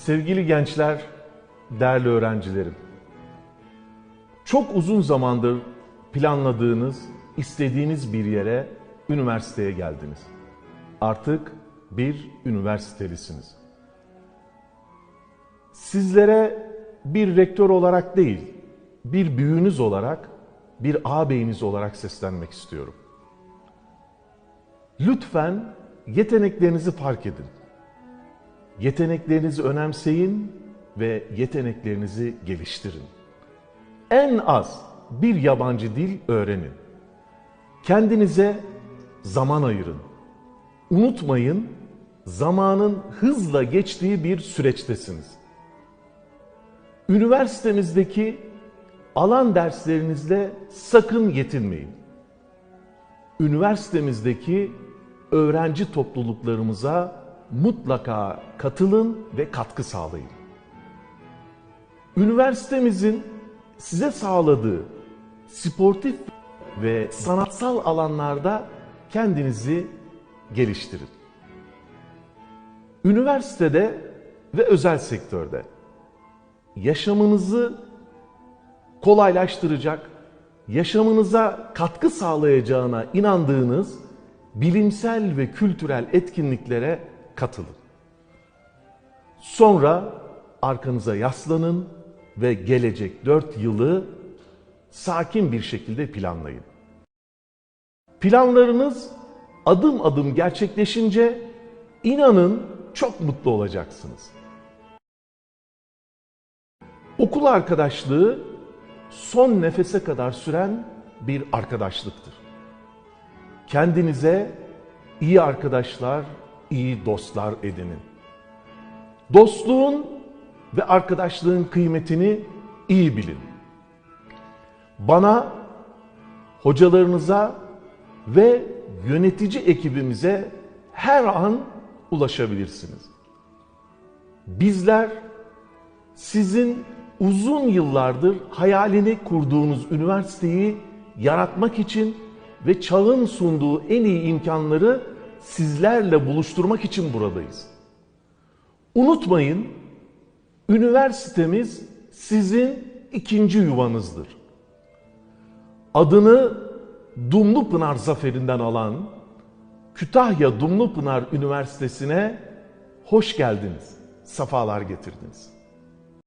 Sevgili gençler, değerli öğrencilerim. Çok uzun zamandır planladığınız, istediğiniz bir yere, üniversiteye geldiniz. Artık bir üniversitelisiniz. Sizlere bir rektör olarak değil, bir büyüğünüz olarak, bir ağabeyiniz olarak seslenmek istiyorum. Lütfen yeteneklerinizi fark edin. Yeteneklerinizi önemseyin ve yeteneklerinizi geliştirin. En az bir yabancı dil öğrenin. Kendinize zaman ayırın. Unutmayın, zamanın hızla geçtiği bir süreçtesiniz. Üniversitemizdeki alan derslerinizle sakın yetinmeyin. Üniversitemizdeki öğrenci topluluklarımıza mutlaka katılın ve katkı sağlayın. Üniversitemizin size sağladığı sportif ve sanatsal alanlarda kendinizi geliştirin. Üniversitede ve özel sektörde yaşamınızı kolaylaştıracak, yaşamınıza katkı sağlayacağına inandığınız bilimsel ve kültürel etkinliklere katılın. Sonra arkanıza yaslanın ve gelecek dört yılı sakin bir şekilde planlayın. Planlarınız adım adım gerçekleşince inanın çok mutlu olacaksınız. Okul arkadaşlığı son nefese kadar süren bir arkadaşlıktır. Kendinize iyi arkadaşlar, iyi dostlar edinin. Dostluğun ve arkadaşlığın kıymetini iyi bilin. Bana, hocalarınıza ve yönetici ekibimize her an ulaşabilirsiniz. Bizler sizin uzun yıllardır hayalini kurduğunuz üniversiteyi yaratmak için ve çağın sunduğu en iyi imkanları sizlerle buluşturmak için buradayız. Unutmayın, üniversitemiz sizin ikinci yuvanızdır. Adını Dumlupınar Zaferi'nden alan Kütahya Dumlupınar Üniversitesi'ne hoş geldiniz, safalar getirdiniz.